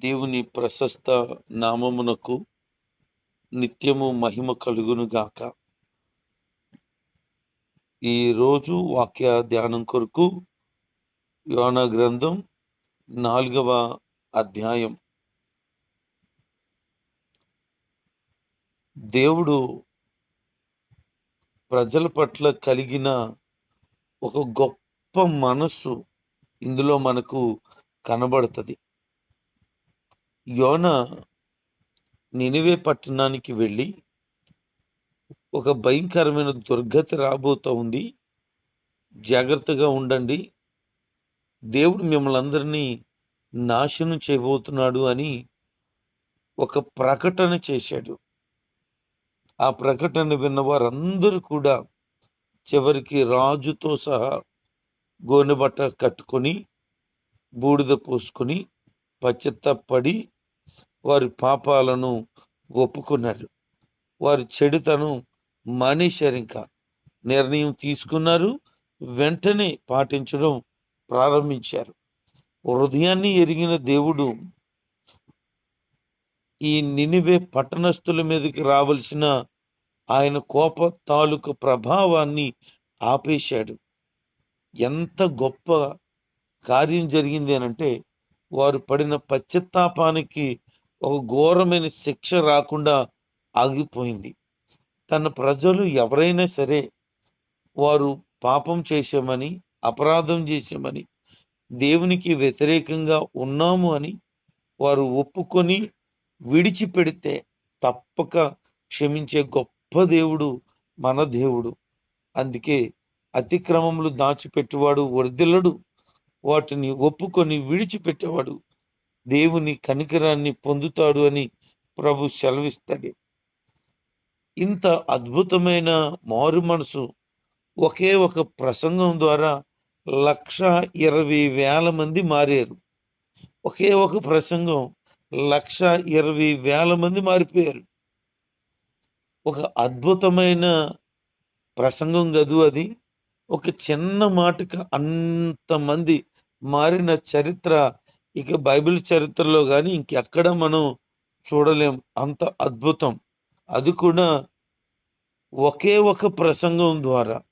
దేవుని ప్రశస్త నామమునకు నిత్యము మహిమ కలుగును గాక ఈ రోజు వాక్య ధ్యానం కొరకు యోన గ్రంథం నాలుగవ అధ్యాయం. దేవుడు ప్రజల పట్ల కలిగిన ఒక గొప్ప మనస్సు ఇందులో మనకు కనబడుతుంది. యోన నినివే పట్టణానికి వెళ్ళి ఒక భయంకరమైన దుర్గతి రాబోతూ ఉంది. జాగ్రత్తగా ఉండండి. దేవుడు మిమ్మల్ని అందరినీ నాశనం చేయబోతున్నాడు అని ఒక ప్రకటన చేశాడు. ఆ ప్రకటన విన్న వారందరూ కూడా చివరికి రాజుతో సహా గోనెబట్ట కట్టుకొని బూడిద పోసుకొని పశ్చత్తపడి వారి పాపాలను ఒప్పుకున్నారు. వారి చెడుతను మానేశారు ఇంకా నిర్ణయం తీసుకున్నారు. వెంటనే పాటించడం ప్రారంభించారు. హృదయాన్ని ఎరిగిన దేవుడు ఈ నినివే పట్టణస్థుల మీదకి రావలసిన ఆయన కోప తాలూకు ప్రభావాన్ని ఆపేశాడు. ఎంత గొప్ప కార్యం జరిగింది అనంటే వారు పడిన పశ్చత్తాపానికి ఒక ఘోరమైన శిక్ష రాకుండా ఆగిపోయింది. తన ప్రజలు ఎవరైనా సరే వారు పాపం చేశామని అపరాధం చేశామని దేవునికి వ్యతిరేకంగా ఉన్నాము అని వారు ఒప్పుకొని విడిచిపెడితే తప్పక క్షమించే గొప్ప దేవుడు మన దేవుడు. అందుకే అతిక్రమములు దాచిపెట్టేవాడు వర్దిల్లడు వాటిని ఒప్పుకొని విడిచిపెట్టేవాడు దేవుని కనికరాన్ని పొందుతాడు అని ప్రభు సెలవిస్తాడు. ఇంత అద్భుతమైన మారు మనసు ఒకే ఒక ప్రసంగం ద్వారా లక్ష ఇరవై వేల మంది మారారు. ఒకే ఒక ప్రసంగం లక్ష ఇరవై వేల మంది మారిపోయారు. ఒక అద్భుతమైన ప్రసంగం గదు అది. ఒక చిన్న మాటకు అంతమంది మారిన చరిత్ర ఇక బైబిల్ చరిత్రలో కానీ ఇంకెక్కడ మనం చూడలేం. అంత అద్భుతం. అది కూడా ఒకే ఒక ప్రసంగం ద్వారా.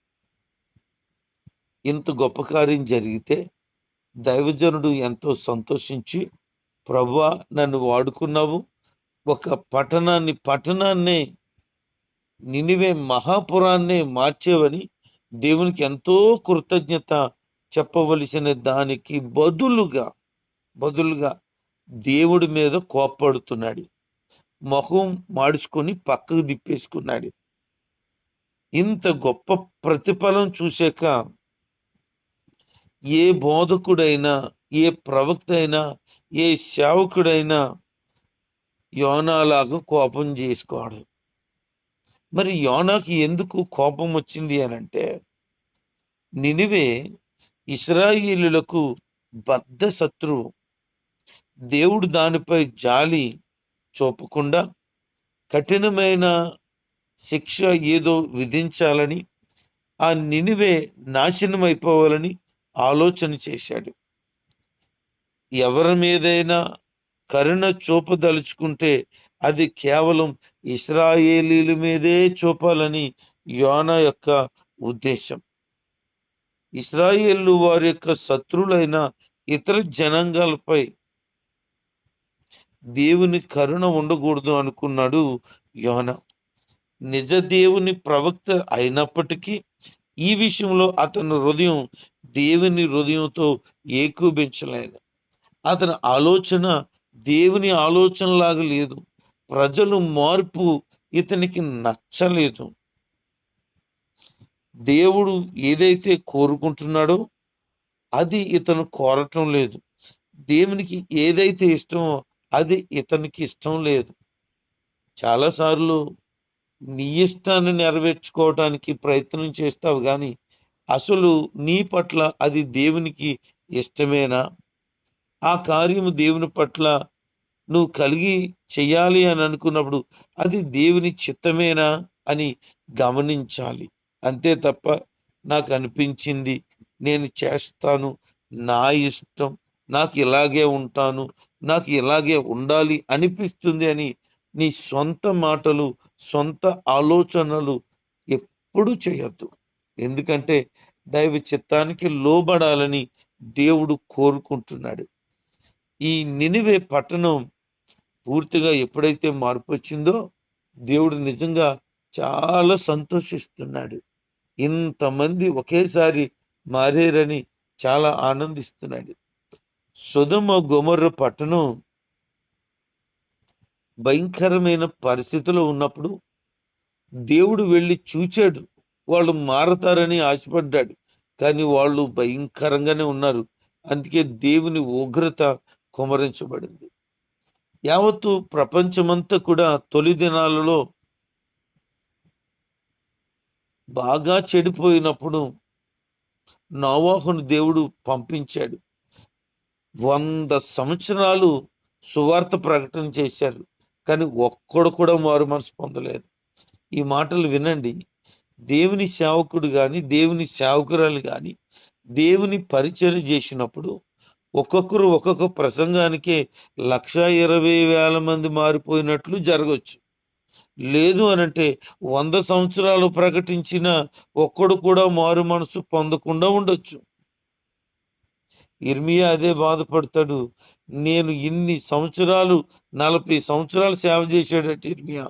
ఇంత గొప్ప కార్యం జరిగితే దైవజనుడు ఎంతో సంతోషించి ప్రభా నన్ను వాడుకున్నావు. ఒక పట్టణాన్ని పట్టణాన్నే నినివే మహాపురాన్నే మార్చేవని దేవునికి ఎంతో కృతజ్ఞత చెప్పవలసిన దానికి బదులుగా బదులుగా దేవుడి మీద కోప్పడుతున్నాడు. మొహం మాడుచుకొని పక్కకు దిప్పేసుకున్నాడు ఇంత గొప్ప ప్రతిఫలం చూశాక ఏ బోధకుడైనా ఏ ప్రవక్త అయినా ఏ సేవకుడైనా యోనాలాగా కోపం చేసుకోడు. మరి యోనాకి ఎందుకు కోపం వచ్చింది అని అంటే నినివే ఇస్రాయిలులకు బద్ధ శత్రువు దేవుడు దానిపై జాలి చూపకుండా కఠినమైన శిక్ష ఏదో విధించాలని ఆ నినివే నాశనం అయిపోవాలని ఆలోచన చేశాడు. ఎవరి మీదైనా కరుణ చూపదలుచుకుంటే అది కేవలం ఇస్రాయేలీల మీదే చూపాలని యోన యొక్క ఉద్దేశం. ఇస్రాయేళ్ళు వారి యొక్క శత్రులైన ఇతర జనాంగాలపై దేవుని కరుణ ఉండకూడదు అనుకున్నాడు యోన నిజ దేవుని ప్రవక్త అయినప్పటికీ ఈ విషయంలో అతని హృదయం దేవుని హృదయంతో ఏకూపించలేదు అతని ఆలోచన దేవుని ఆలోచనలాగా లేదు. ప్రజలు మార్పు ఇతనికి నచ్చలేదు. దేవుడు ఏదైతే కోరుకుంటున్నాడో అది ఇతను కోరటం లేదు. దేవునికి ఏదైతే ఇష్టమో అది ఇతనికి ఇష్టం లేదు. చాలాసార్లు నీ ఇష్టాన్ని నెరవేర్చుకోవటానికి ప్రయత్నం చేస్తావు కానీ అసలు నీ పట్ల అది దేవునికి ఇష్టమేనా? ఆ కార్యము దేవుని పట్ల నువ్వు కలిగి చేయాలి అని అనుకున్నప్పుడు అది దేవుని చిత్తమేనా అని గమనించాలి. అంతే తప్ప నాకు అనిపించింది నేను చేస్తాను నా ఇష్టం. నాకు ఇలాగే ఉంటాను నాకు ఇలాగే ఉండాలి అనిపిస్తుంది అని నీ సొంత మాటలు సొంత ఆలోచనలు ఎప్పుడు చేయొద్దు. ఎందుకంటే దైవ చిత్తానికి లోబడాలని దేవుడు కోరుకుంటున్నాడు. ఈ నినివే పట్టణం పూర్తిగా ఎప్పుడైతే మార్పు వచ్చిందో దేవుడు నిజంగా చాలా సంతోషిస్తున్నాడు. ఇంతమంది ఒకేసారి మారేరని చాలా ఆనందిస్తున్నాడు. సుధుమ గొమర్ర పట్టణం భయంకరమైన పరిస్థితిలో ఉన్నప్పుడు దేవుడు వెళ్ళి చూచాడు. వాళ్ళు మారతారని ఆశపడ్డాడు. కానీ వాళ్ళు భయంకరంగానే ఉన్నారు. అందుకే దేవుని ఉగ్రత కుమరించబడింది. యావత్తు ప్రపంచమంతా కూడా తొలి దినాలలో బాగా చెడిపోయినప్పుడు నోవాహును దేవుడు పంపించాడు. వంద సంవత్సరాలు సువార్త ప్రకటన చేశారు. కానీ ఒక్కడు కూడా మారు మనసు పొందలేదు. ఈ మాటలు వినండి. దేవుని సేవకుడు కానీ దేవుని సేవకురాలు కానీ దేవుని పరిచయం చేసినప్పుడు ఒక్కొక్కరు ఒక్కొక్క ప్రసంగానికే లక్ష ఇరవై వేల మంది మారిపోయినట్లు జరగచ్చు. లేదు అనంటే వంద సంవత్సరాలు ప్రకటించిన ఒక్కడు కూడా మారు మనసు పొందకుండా ఉండొచ్చు. ఇర్మియా అదే బాధపడతాడు. నేను ఇన్ని సంవత్సరాలు నలభై సంవత్సరాలు సేవ చేశాడట ఇర్మియా.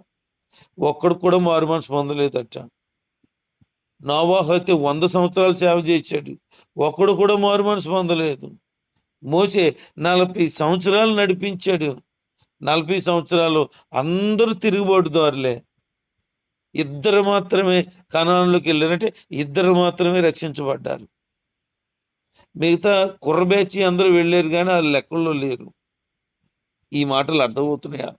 ఒక్కడు కూడా మారు మనసు పొందలేదట. నోవాహు అయితే వంద సంవత్సరాలు సేవ చేశాడు. ఒక్కడు కూడా మారు మనసు పొందలేదు. మోసే నలభై సంవత్సరాలు నడిపించాడు. నలభై సంవత్సరాలు అందరూ తిరుగుబాటుదారులే ఇద్దరు మాత్రమే కణాల్లోకి వెళ్ళారంటే ఇద్దరు మాత్రమే రక్షించబడ్డారు. మిగతా కుర్రబేచి అందరూ వెళ్ళారు కానీ వాళ్ళు లెక్కల్లో లేరు. ఈ మాటలు అర్థమవుతున్నాయా?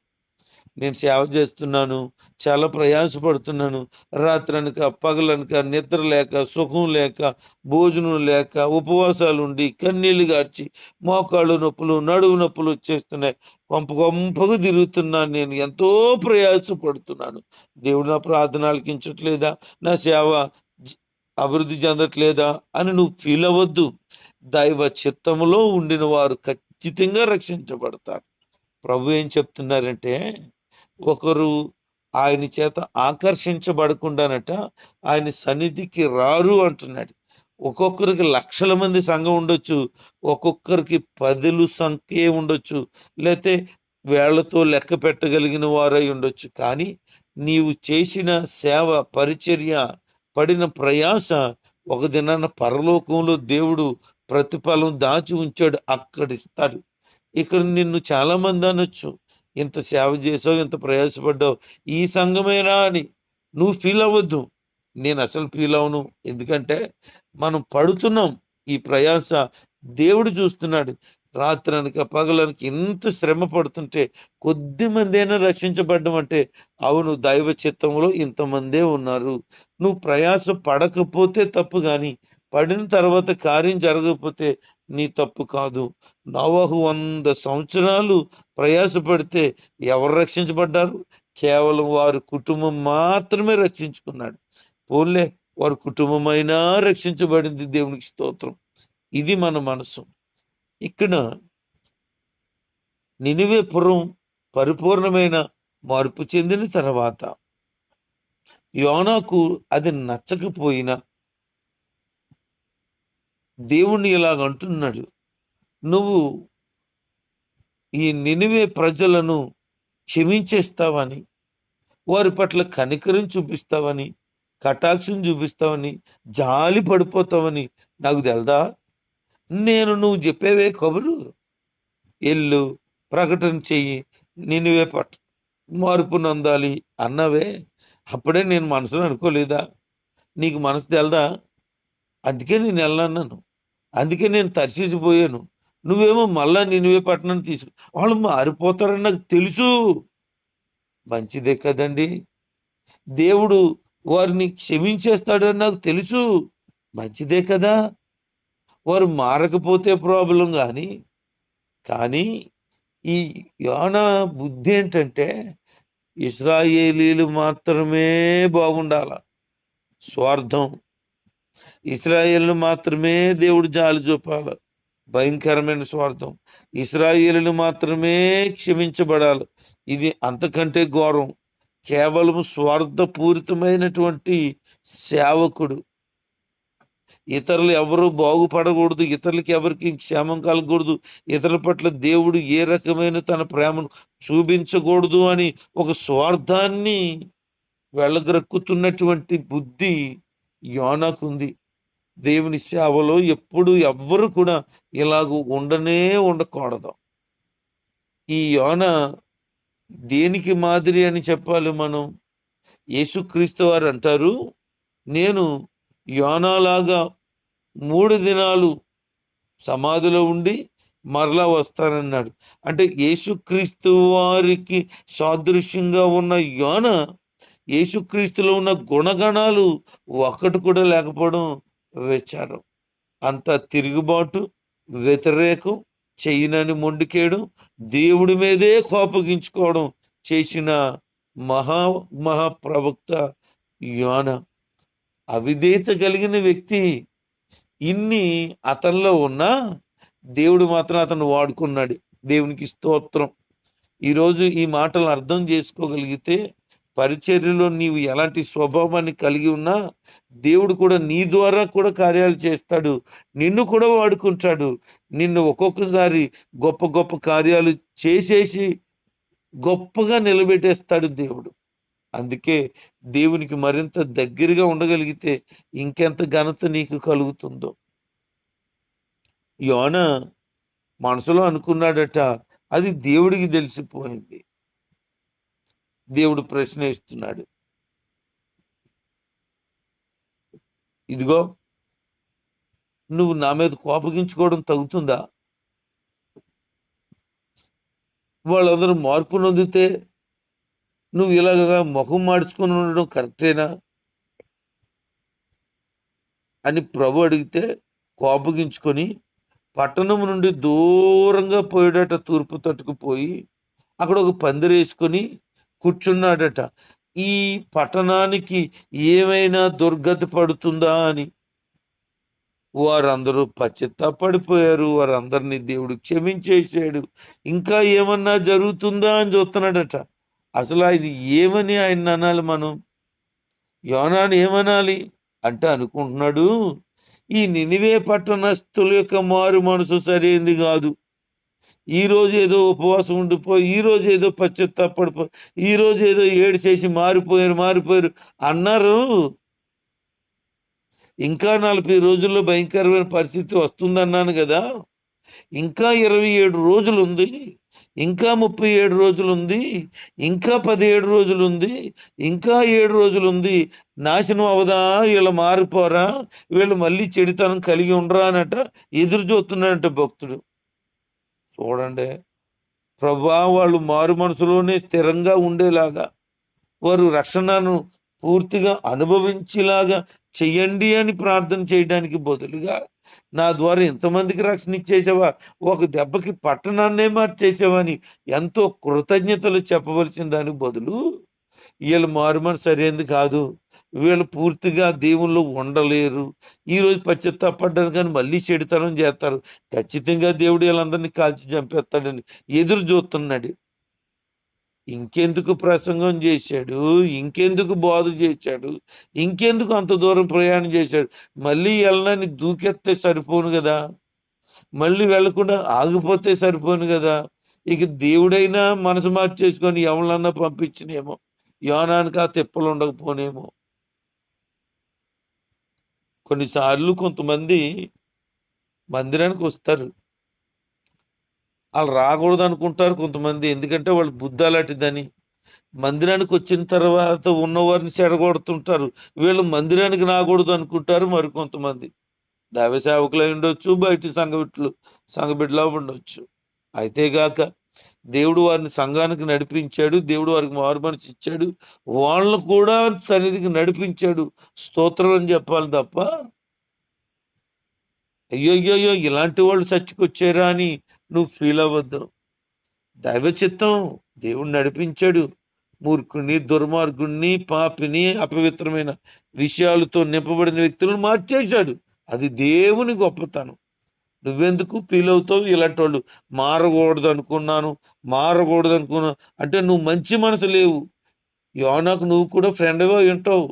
నేను సేవ చేస్తున్నాను చాలా ప్రయాసపడుతున్నాను. రాత్రనక పగలనక నిద్ర లేక సుఖం లేక భోజనం లేక ఉపవాసాలు ఉండి కన్నీళ్ళు గార్చి మోకాళ్ళు నొప్పులు నడువు నొప్పులు వచ్చేస్తున్నాయి. కొంప కొంపగా తిరుగుతున్నాను నేను ఎంతో ప్రయాసపడుతున్నాను. దేవుడు నా ప్రార్థన ఆలకించట్లేదా? నా సేవ అభివృద్ధి చెందట్లేదా? అని నువ్వు ఫీల్ అవ్వద్దు. దైవ చిత్తములో ఉండిన వారు ఖచ్చితంగా రక్షించబడతారు. ప్రభు ఏం చెప్తున్నారంటే ఒకరు ఆయన చేత ఆకర్షించబడకుండానట ఆయన సన్నిధికి రారు అంటున్నాడు. ఒక్కొక్కరికి లక్షల మంది సంఘం ఉండొచ్చు ఒక్కొక్కరికి పదులు సంఖ్య ఉండొచ్చు లేతే వేళ్ళతో లెక్క పెట్టగలిగిన వారై ఉండొచ్చు. కానీ నీవు చేసిన సేవ పరిచర్య పడిన ప్రయాస ఒక దినాన పరలోకంలో దేవుడు ప్రతిఫలం దాచి ఉంచాడు అక్కడ ఇస్తాడు ఇక్కడ నిన్ను చాలా మంది అనొచ్చు. ఇంత సేవ చేసావు ఇంత ప్రయాసపడ్డావు. ఈ సంఘమేనా అని. నువ్వు ఫీల్ అవ్వద్దు. నేను అసలు ఫీల్ అవను ఎందుకంటే మనం పడుతున్నాం ఈ ప్రయాస. దేవుడు చూస్తున్నాడు. రాత్రనక పగలనక ఇంత శ్రమ పడుతుంటే కొద్ది మందైనా రక్షించబడ్డం అంటే అవును దైవ చిత్తంలో ఇంతమందే ఉన్నారు. నువ్వు ప్రయాస పడకపోతే తప్పు కానీ పడిన తర్వాత కార్యం జరగకపోతే నీ తప్పు కాదు. నవహు వంద సంవత్సరాలు ప్రయాసపడితే ఎవరు రక్షించబడ్డారు? కేవలం వారి కుటుంబం మాత్రమే రక్షించుకున్నాడు. పోన్లే వారి కుటుంబమైనా రక్షించబడింది దేవునికి స్తోత్రం. ఇది మన మనసు. ఇక్కడ నినివేపురం పరిపూర్ణమైన మార్పు చెందిన తర్వాత యోనాకు అది నచ్చకపోయినా దేవుణ్ణి ఇలాగ అంటున్నాడు. నువ్వు ఈ నినివే ప్రజలను క్షమించేస్తావని వారి పట్ల కనికరం చూపిస్తావని కటాక్షం చూపిస్తావని జాలి పడిపోతావని నాకు తెలదా? నేను నువ్వు చెప్పేవే కబురు. ఎల్లు ప్రకటన చెయ్యి నినివే పట్ మార్పు నందాలి అన్నవే. అప్పుడే నేను మనసులో అనుకోలేదా? నీకు మనసు తెలదా? అందుకే నేను వెళ్ళన్నాను అందుకే నేను తర్శించిపోయాను నువ్వేమో మళ్ళా నినివే పట్టణం తీసుకు వాళ్ళు మారిపోతారని నాకు తెలుసు. మంచిదే కదండి. దేవుడు వారిని క్షమించేస్తాడని నాకు తెలుసు. మంచిదే కదా. వారు మారకపోతే ప్రాబ్లం కానీ కానీ ఈ యోన బుద్ధి ఏంటంటే ఇస్రాయేలీలు మాత్రమే బాగుండాల. స్వార్థం. ఇస్రాయేల్ను మాత్రమే దేవుడు జాలి చూపాలి. భయంకరమైన స్వార్థం. ఇస్రాయేలులు మాత్రమే క్షమించబడాలి. ఇది అంతకంటే ఘోరం. కేవలం స్వార్థపూరితమైనటువంటి సేవకుడు. ఇతరులు ఎవరు బాగుపడకూడదు ఇతరులకి ఎవరికి క్షేమం కలగకూడదు ఇతరుల పట్ల దేవుడు ఏ రకమైన తన ప్రేమను చూపించకూడదు అని ఒక స్వార్థాన్ని వెళ్ళగ్రక్కుతున్నటువంటి బుద్ధి యోనాకుంది. దేవుని సేవలో ఎప్పుడు ఎవ్వరు కూడా ఇలాగ ఉండనే ఉండకూడదు. ఈ యోన దేనికి మాదిరి అని చెప్పాలి మనం? యేసుక్రీస్తు వారు అంటారు నేను యోనాలాగా మూడు దినాలు సమాధిలో ఉండి మరలా వస్తానన్నాడు. అంటే యేసుక్రీస్తు వారికి సాదృశ్యంగా ఉన్న యోన యేసుక్రీస్తులో ఉన్న గుణగణాలు ఒక్కటి కూడా లేకపోవడం విచారం. అంత తిరుగుబాటు వ్యతిరేకం చేయనని మొండికేయడం దేవుడి మీదే కోపగించుకోవడం చేసిన మహా మహాప్రవక్త యోన. అవిధేత కలిగిన వ్యక్తి ఇన్ని అతనిలో ఉన్నా దేవుడు మాత్రం అతను వాడుకున్నాడు. దేవునికి స్తోత్రం. ఈరోజు ఈ మాటలు అర్థం చేసుకోగలిగితే పరిచర్యలో నీవు ఎలాంటి స్వభావాన్ని కలిగి ఉన్నా దేవుడు కూడా నీ ద్వారా కూడా కార్యాలు చేస్తాడు. నిన్ను కూడా వాడుకుంటాడు. నిన్ను ఒక్కొక్కసారి గొప్ప గొప్ప కార్యాలు చేసేసి గొప్పగా నిలబెట్టేస్తాడు దేవుడు. అందుకే దేవునికి మరింత దగ్గరగా ఉండగలిగితే ఇంకెంత ఘనత నీకు కలుగుతుందో. యోన మనసులో అనుకున్నాడట అది దేవుడికి తెలిసిపోయింది. దేవుడు ప్రశ్న ఇస్తున్నాడు. ఇదిగో నువ్వు నా మీద కోపగించుకోవడం తగ్గుతుందా? వాళ్ళందరూ మార్పు నొందితే నువ్వు ఇలాగ ముఖం మార్చుకొని ఉండడం కరెక్టేనా? అని ప్రభు అడిగితే కోపగించుకొని పట్టణం నుండి దూరంగా పోయేటట్టు తూర్పు తట్టుకుపోయి అక్కడ ఒక పందిరేసుకొని కూర్చున్నాడట. ఈ పట్టణానికి ఏమైనా దుర్గతి పడుతుందా అని. వారందరూ పశ్చిత్తాపడిపోయారు. వారందరినీ దేవుడు క్షమించేసాడు ఇంకా ఏమన్నా జరుగుతుందా అని చూస్తున్నాడట. అసలు ఆయన ఏమని ఆయన అనాలి మనం? యోనాని ఏమనాలి? అంటే అనుకుంటున్నాడు ఈ నినివే పట్టణస్థుల యొక్క మారు మనసు సరైంది కాదు. ఈ రోజు ఏదో ఉపవాసం ఉండిపోయి ఈ రోజు ఏదో పశ్చాత్తాపడిపోయి ఈ రోజు ఏదో ఏడు చేసి మారిపోయారు మారిపోయారు అన్నారు. ఇంకా నలభై రోజుల్లో భయంకరమైన పరిస్థితి వస్తుందన్నాను కదా. ఇంకా ఇరవై ఏడు రోజులు ఉంది ఇంకా ముప్పై ఏడు రోజులు ఉంది ఇంకా పదిహేడు రోజులు ఉంది ఇంకా ఏడు రోజులు ఉంది నాశనం అవదా? వీళ్ళు మారిపోరా? వీళ్ళు మళ్ళీ చెడితనం కలిగి ఉండరా అనట ఎదురు చూస్తున్నాడంట భక్తుడు. చూడండి. ప్రభా వాళ్ళు మారు మనసులోనే స్థిరంగా ఉండేలాగా వారు రక్షణను పూర్తిగా అనుభవించేలాగా చెయ్యండి అని ప్రార్థన చేయడానికి బదులుగా నా ద్వారా ఎంతమందికి రక్షణ ఇచ్చేసావా ఒక దెబ్బకి పట్టణాన్నే మార్చేసావని ఎంతో కృతజ్ఞతలు చెప్పవలసిన దానికి బదులు వీళ్ళు మారుమని సరైనది కాదు. వీళ్ళు పూర్తిగా దేవుళ్ళు ఉండలేరు. ఈ రోజు పశ్చాత్తాపడ్డారు కానీ మళ్ళీ చెడుతనం చేస్తారు. ఖచ్చితంగా దేవుడు వీళ్ళందరినీ కాల్చి చంపేస్తాడని ఎదురు చూస్తున్నాడు. ఇంకెందుకు ప్రసంగం చేశాడు? ఇంకెందుకు బోధ చేశాడు? ఇంకెందుకు అంత దూరం ప్రయాణం చేశాడు? మళ్ళీ వెళ్ళని దూకెత్తే సరిపోను కదా. మళ్ళీ వెళ్ళకుండా ఆగిపోతే సరిపోను కదా. ఇక దేవుడైనా మనసు మార్చేసుకొని ఎవరన్నా పంపించినేమో? యోనానికి ఆ తిప్పలు ఉండకపోనేమో? కొన్నిసార్లు కొంతమంది మందిరానికి వస్తారు. వాళ్ళు రాకూడదు అనుకుంటారు కొంతమంది. ఎందుకంటే వాళ్ళు బుద్ధ అలాంటిదని మందిరానికి వచ్చిన తర్వాత ఉన్నవారిని చెడగొడుతుంటారు. వీళ్ళు మందిరానికి రాకూడదు అనుకుంటారు మరి కొంతమంది దైవ సేవకులై ఉండొచ్చు బయట సంఘబిడ్డలు సంఘబిడ్డలా ఉండొచ్చు అయితే గాక దేవుడు వారిని సంఘానికి నడిపించాడు దేవుడు వారికి మారు ఇచ్చాడు వాళ్ళను కూడా సన్నిధికి నడిపించాడు. స్తోత్రం అని చెప్పాలి తప్ప అయ్యోయ్యోయ్యో ఇలాంటి వాళ్ళు చచ్చికొచ్చారా అని నువ్వు ఫీల్ అవ్వద్దు. దైవ చిత్తం దేవుడు నడిపించాడు. మూర్ఖుణ్ణి దుర్మార్గుణ్ణి పాపిని అపవిత్రమైన విషయాలతో నింపబడిన వ్యక్తులను మార్చేశాడు. అది దేవుని గొప్పతనం. నువ్వెందుకు ఫీల్ అవుతావు? ఇలాంటి వాళ్ళు మారకూడదు అనుకున్నాను మారకూడదు అనుకున్నాను అంటే నువ్వు మంచి మనసు లేవు. యోనాకు నువ్వు కూడా ఫ్రెండ్గా ఉంటావు.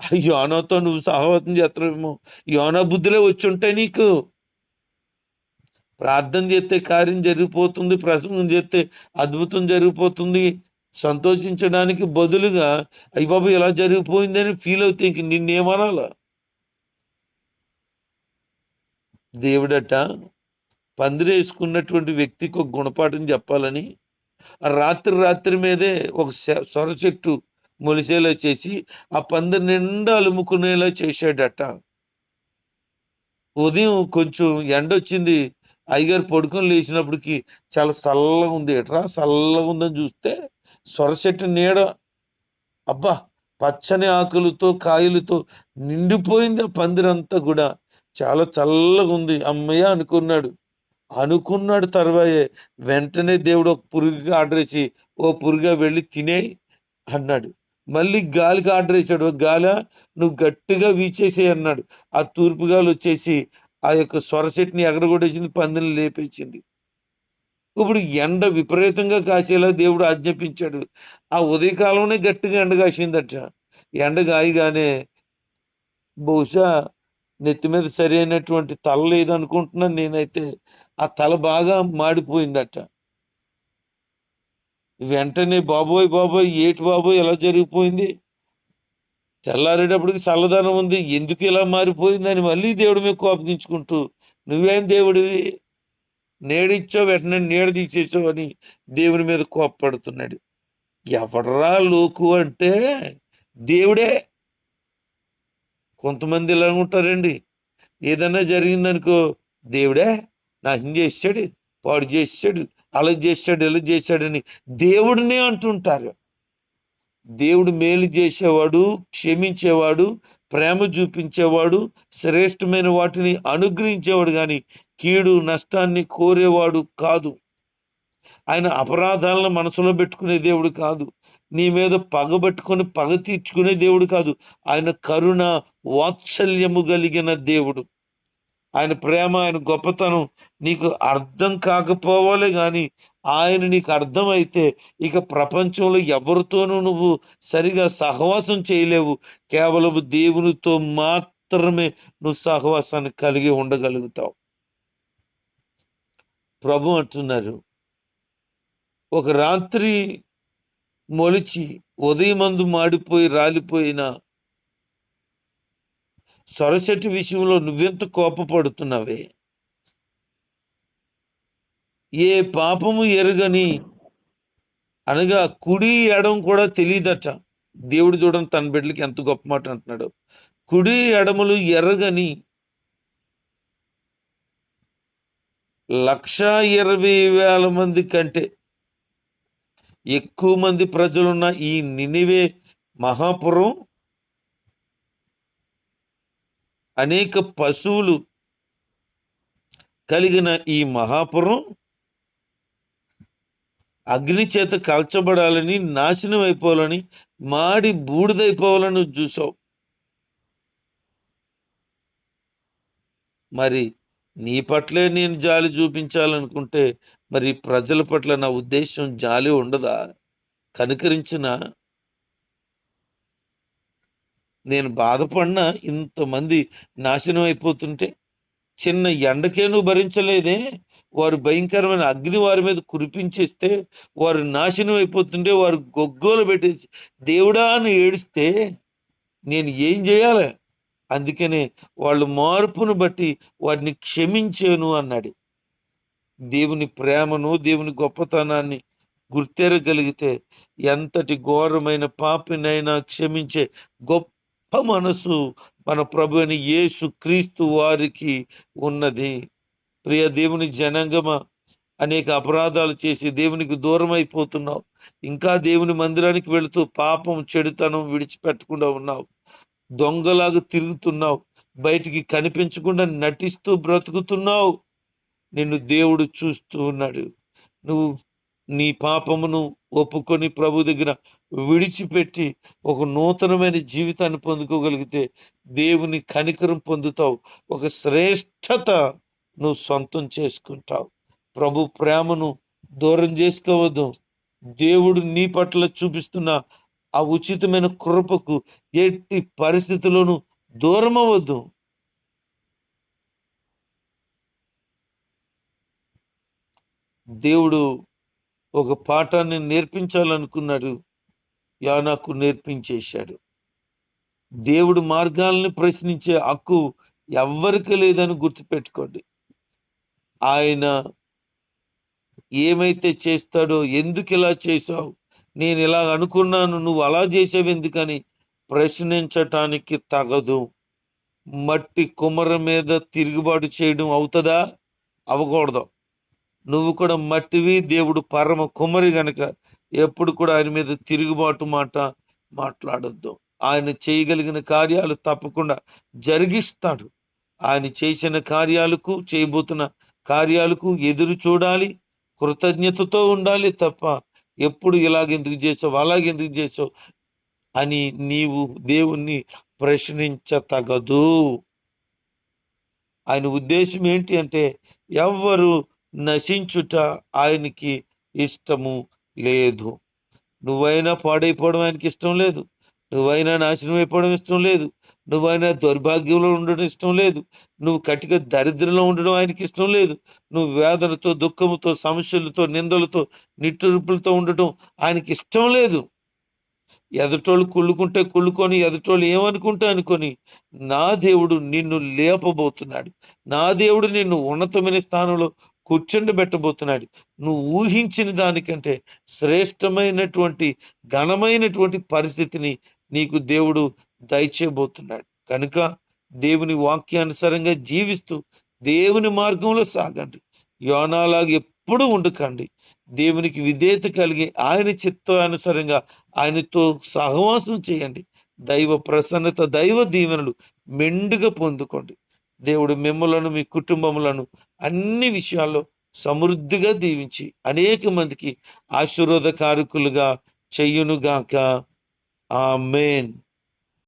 ఆ యోనాతో నువ్వు సహవాసం చేస్తావేమో? యోనా బుద్ధిలో వచ్చి ఉంటాయి నీకు ప్రార్థన చేస్తే కార్యం జరిగిపోతుంది ప్రసంగం చేస్తే అద్భుతం జరిగిపోతుంది. సంతోషించడానికి బదులుగా అయ్యి బాబు ఇలా జరిగిపోయిందని ఫీల్ అవుతే ఇంక నిన్నేమనాలా దేవుడట పందిరేసుకున్నటువంటి వ్యక్తికి ఒక గుణపాఠం చెప్పాలని ఆ రాత్రి రాత్రి మీదే ఒక సొర చెట్టు మొలిసేలా చేసి ఆ పందిరి నిండా అలుముకునేలా చేశాడట. ఉదయం కొంచెం ఎండ వచ్చింది అయ్యగారు పడుకొని లేచినప్పటికి చాలా చల్లగా ఉంది. ఎట్రా చల్లగా ఉందని చూస్తే సొర చెట్టు నీడ అబ్బా పచ్చని ఆకులతో కాయలతో నిండిపోయింది ఆ పందిరంతా కూడా. చాలా చల్లగా ఉంది. అమ్మయ్య అనుకున్నాడు. అనుకున్నాడు తర్వాయే. వెంటనే దేవుడు ఒక పురుగుకి ఆర్డర్ వేసి ఓ పురుగా వెళ్ళి తినే అన్నాడు. మళ్ళీ గాలికి ఆర్డర్ వేసాడు "ఓ గాలి నువ్వు గట్టిగా వీచేసే అన్నాడు. ఆ తూర్పు గాలి వచ్చేసి ఆ యొక్క సొర ఎగరగొట్టేసింది పందిని లేపేసింది. ఇప్పుడు ఎండ విపరీతంగా కాసేలా దేవుడు ఆజ్ఞాపించాడు. ఆ ఉదయకాలంలోనే గట్టిగా ఎండ కాసిందట. ఎండ కాయగానే బహుశా నెత్తి మీద సరి అయినటువంటి తల లేదనుకుంటున్నాను నేనైతే. ఆ తల బాగా మాడిపోయిందట. వెంటనే బాబోయ్ బాబోయ్ ఏటి బాబోయ్ ఎలా జరిగిపోయింది? తెల్లారేటప్పటికి చల్లదనం ఉంది. ఎందుకు ఇలా మారిపోయిందని మళ్ళీ దేవుడి మీద కోపగించుకుంటూ నువ్వేం దేవుడివి నేడిచ్చావు వెంటనే నీడ తీసేసో అని దేవుని మీద కోపపడుతున్నాడు. ఎవడరా లోకు అంటే దేవుడే. కొంతమంది ఇలా ఉంటారండి. ఏదన్నా జరిగిందనుకో దేవుడే నాశనం చేశాడు వాడు చేశాడు అలా చేశాడు ఇలా చేశాడని దేవుడినే అంటుంటారు. దేవుడు మేలు చేసేవాడు క్షమించేవాడు ప్రేమ చూపించేవాడు శ్రేష్టమైన వాటిని అనుగ్రహించేవాడు కానీ కీడు నష్టాన్ని కోరేవాడు కాదు. ఆయన అపరాధాలను మనసులో పెట్టుకునే దేవుడు కాదు. నీ మీద పగబెట్టుకొని పగ తీర్చుకునే దేవుడు కాదు. ఆయన కరుణ వాత్సల్యము కలిగిన దేవుడు. ఆయన ప్రేమ ఆయన గొప్పతనం నీకు అర్థం కాకపోవాలి కానీ ఆయన నీకు అర్థమైతే ఇక ప్రపంచంలో ఎవరితోనూ నువ్వు సరిగా సహవాసం చేయలేవు. కేవలం దేవునితో మాత్రమే నువ్వు సహవాసాన్ని కలిగి ఉండగలుగుతావు. ప్రభు అంటున్నారు ఒక రాత్రి మొలిచి ఉదయమందు మాడిపోయి రాలిపోయిన సొరచెట్టు విషయంలో నువ్వెంత కోపపడుతున్నావే? ఏ పాపము ఎరుగని అనగా కుడి ఎడం కూడా తెలియదట. దేవుడు చూడడం తన బిడ్డలకి ఎంత గొప్ప మాట అంటున్నాడు. కుడి ఎడములు ఎర్రగని లక్ష ఇరవై వేల మంది కంటే ఎక్కువ మంది ప్రజలున్న ఈ నినివే మహాపురం అనేక పశువులు కలిగిన ఈ మహాపురం అగ్ని చేత కాల్చబడాలని నాశనం అయిపోవాలని మాడి బూడిదైపోవాలని చూసావు. మరి నీ పట్లే నేను జాలి చూపించాలనుకుంటే మరి ప్రజల పట్ల నా ఉద్దేశం జాలి ఉండదా? కనుకరించిన నేను బాధపడినా ఇంతమంది నాశనం అయిపోతుంటే చిన్న ఎండకే నువ్వు భరించలేదే? వారు భయంకరమైన అగ్ని వారి మీద కురిపించేస్తే వారు నాశనం అయిపోతుంటే వారు గొగ్గోలు పెట్టేసి దేవుడా అని ఏడిస్తే నేను ఏం చేయాలి? అందుకనే వాళ్ళు మార్పును బట్టి వారిని క్షమించాను అన్నాడు. దేవుని ప్రేమను దేవుని గొప్పతనాన్ని గుర్తెరగలిగితే ఎంతటి ఘోరమైన పాపినైనా క్షమించే గొప్ప మనసు మన ప్రభు అని యేసు క్రీస్తు వారికి ఉన్నది. ప్రియ దేవుని జనంగమ అనేక అపరాధాలు చేసి దేవునికి దూరం అయిపోతున్నావు. ఇంకా దేవుని మందిరానికి వెళుతూ పాపం చెడుతనం విడిచిపెట్టకుండా ఉన్నావు. దొంగలాగా తిరుగుతున్నావు. బయటికి కనిపించకుండా నటిస్తూ బ్రతుకుతున్నావు. నిన్ను దేవుడు చూస్తూ ఉన్నాడు. నువ్వు నీ పాపమును ఒప్పుకొని ప్రభు దగ్గర విడిచిపెట్టి ఒక నూతనమైన జీవితాన్ని పొందుకోగలిగితే దేవుని కనికరం పొందుతావు. ఒక శ్రేష్టత నువ్వు సొంతం చేసుకుంటావు. ప్రభు ప్రేమను దూరం చేసుకోవద్దు. దేవుడు నీ పట్ల చూపిస్తున్న ఆ ఉచితమైన కృపకు ఎట్టి పరిస్థితుల్లోనూ దూరం అవ్వద్దు దేవుడు ఒక పాఠాన్ని నేర్పించాలనుకున్నాడు. యానాకు నేర్పించేశాడు. దేవుడు మార్గాల్ని ప్రశ్నించే హక్కు ఎవ్వరికి లేదని గుర్తుపెట్టుకోండి. ఆయన ఏమైతే చేస్తాడో ఎందుకు ఇలా చేశావు నేను ఇలా అనుకున్నాను నువ్వు అలా చేసావు ఎందుకని? ప్రశ్నించటానికి తగదు. మట్టి కుమర మీద తిరుగుబాటు చేయడం అవుతుందా? అవ్వకూడదు. నువ్వు కూడా మట్టివి దేవుడు పరమ కుమరి గనక ఎప్పుడు కూడా ఆయన మీద తిరుగుబాటు మాట మాట్లాడొద్దు. ఆయన చేయగలిగిన కార్యాలు తప్పకుండా జరిగిస్తాడు. ఆయన చేసిన కార్యాలకు చేయబోతున్న కార్యాలకు ఎదురు చూడాలి కృతజ్ఞతతో ఉండాలి తప్ప ఎప్పుడు ఇలాగెందుకు చేసావు అలాగెందుకు చేసావు అని నీవు దేవుణ్ణి ప్రశ్నించతగదు. ఆయన ఉద్దేశం ఏంటి అంటే ఎవ్వరు నశించుట ఆయనకి ఇష్టము లేదు. నువ్వైనా పాడైపోవడం ఆయనకి ఇష్టం లేదు. నువ్వైనా నాశనం అయిపోవడం ఇష్టం లేదు. నువ్వు ఆయన దౌర్భాగ్యంలో ఉండడం ఇష్టం లేదు. నువ్వు కటిక దరిద్రంలో ఉండడం ఆయనకి ఇష్టం లేదు. నువ్వు వేదనతో దుఃఖముతో సమస్యలతో నిందలతో నిట్టురుపులతో ఉండటం ఆయనకి ఇష్టం లేదు. ఎదుటోళ్ళు కుళ్ళుకుంటే కుళ్ళుకొని ఎదుటోళ్ళు ఏమనుకుంటే అనుకొని నా దేవుడు నిన్ను లేపబోతున్నాడు. నా దేవుడు నిన్ను ఉన్నతమైన స్థానంలో కూర్చుండబెట్టబోతున్నాడు. నువ్వు ఊహించిన దానికంటే శ్రేష్టమైనటువంటి ఘనమైనటువంటి పరిస్థితిని నీకు దేవుడు దయచేయబోతున్నాడు. కనుక దేవుని వాక్యానుసారంగా జీవిస్తూ దేవుని మార్గంలో సాగండి. యోనాలాగా ఎప్పుడు ఉండకండి. దేవునికి విధేయత కలిగి ఆయన చిత్తానుసారంగా ఆయనతో సహవాసం చేయండి. దైవ ప్రసన్నత దైవ దీవెనలు మెండుగా పొందుకోండి. దేవుడు మిమ్మలను మీ కుటుంబములను అన్ని విషయాల్లో సమృద్ధిగా దీవించి అనేక మందికి ఆశీర్వాదకారకులుగా చెయ్యునుగాక ఆమెన్.